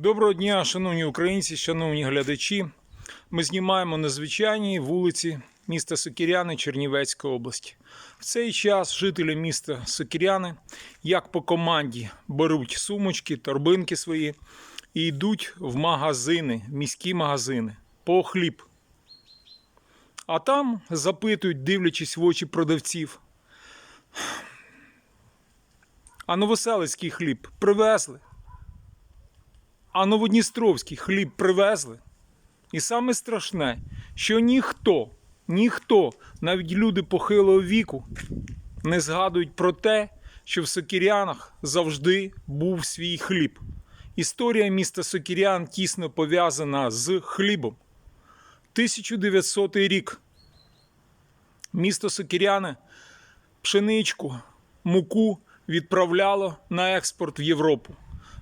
Доброго дня, шановні українці, шановні глядачі. Ми знімаємо на звичайній вулиці міста Сокіряни Чернівецької області. В цей час жителі міста Сокіряни, як по команді, беруть сумочки, торбинки свої і йдуть в магазини, в міські магазини по хліб. А там запитують, дивлячись в очі продавців. А новоселицький хліб привезли. А Новодністровський хліб привезли. І саме страшне, що ніхто, ніхто, навіть люди похилого віку, не згадують про те, що в Сокірянах завжди був свій хліб. Історія міста Сокірян тісно пов'язана з хлібом. 1900 рік. Місто Сокіряне пшеничку, муку відправляло на експорт в Європу.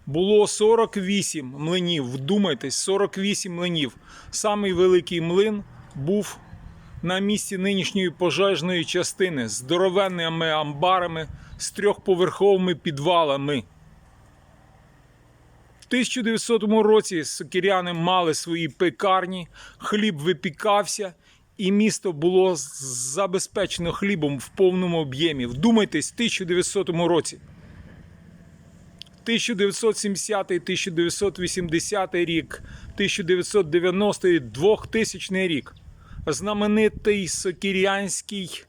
Було 48 млинів. Вдумайтесь, 48 млинів. Самий великий млин був на місці нинішньої пожежної частини з здоровенними амбарами, з трьохповерховими підвалами. В 1900 році сокіряни мали свої пекарні, хліб випікався, і місто було забезпечено хлібом в повному об'ємі. Вдумайтесь, в 1900 році. 1970, 1980 рік, 1990, 2000 рік. Знаменитий Сокірянський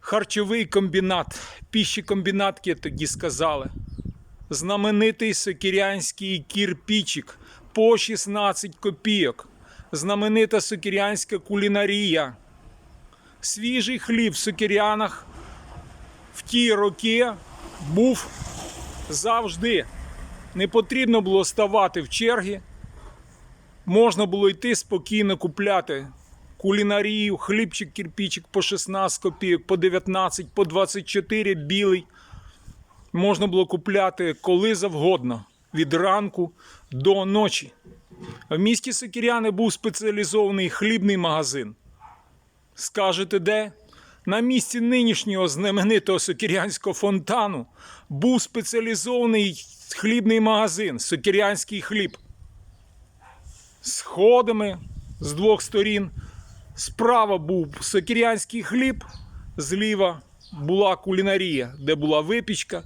харчовий комбінат, піщекомбінат, як тоді сказали. Знаменитий Сокірянський кірпічик по 16 копійок. Знаменита Сокірянська кулінарія. Свіжий хліб в Сокірянах в ті роки був завжди. Не потрібно було ставати в черги. Можна було йти спокійно купляти кулінарію, хлібчик, кирпичик по 16 копійок, по 19, по 24 білий. Можна було купляти коли завгодно, від ранку до ночі. В місті Сокіряни був спеціалізований хлібний магазин. Скажете, де? На місці нинішнього знаменитого сокірянського фонтану був спеціалізований хлібний магазин Сокірянський хліб. Сходами з двох сторін. Справа був сокірянський хліб, зліва була кулінарія, де була випічка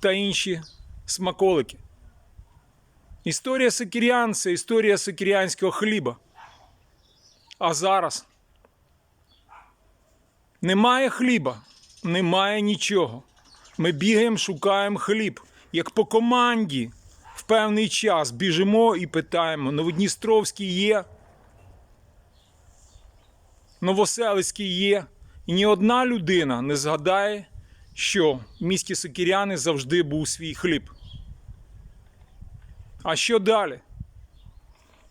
та інші смаколики. Історія сокірян це історія сокірянського хліба. А зараз немає хліба, немає нічого. Ми бігаємо, шукаємо хліб. Як по команді в певний час біжимо і питаємо: Новодністровський є, Новоселицький є. І ні одна людина не згадає, що в місті Сокіряни завжди був свій хліб. А що далі?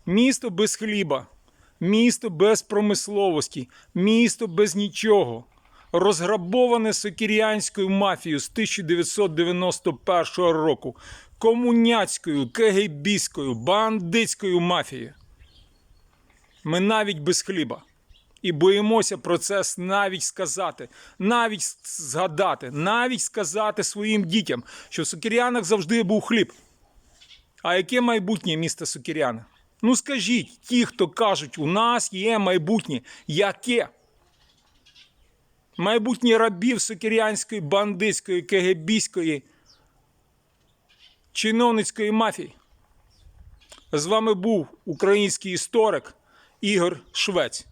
Місто без хліба, місто без промисловості, місто без нічого. Розграбоване сокірянською мафією з 1991 року, комуняцькою, кегейбіською, бандитською мафією. Ми навіть без хліба. І боїмося про це навіть сказати, навіть згадати, навіть сказати своїм дітям, що в Сокірянах завжди був хліб. А яке майбутнє міста Сокіряни? Ну скажіть, ті, хто кажуть, у нас є майбутнє, яке? Майбутнє рабів сукірянської, бандитської, кегебійської, чиновницької мафії. З вами був український історик Ігор Швець.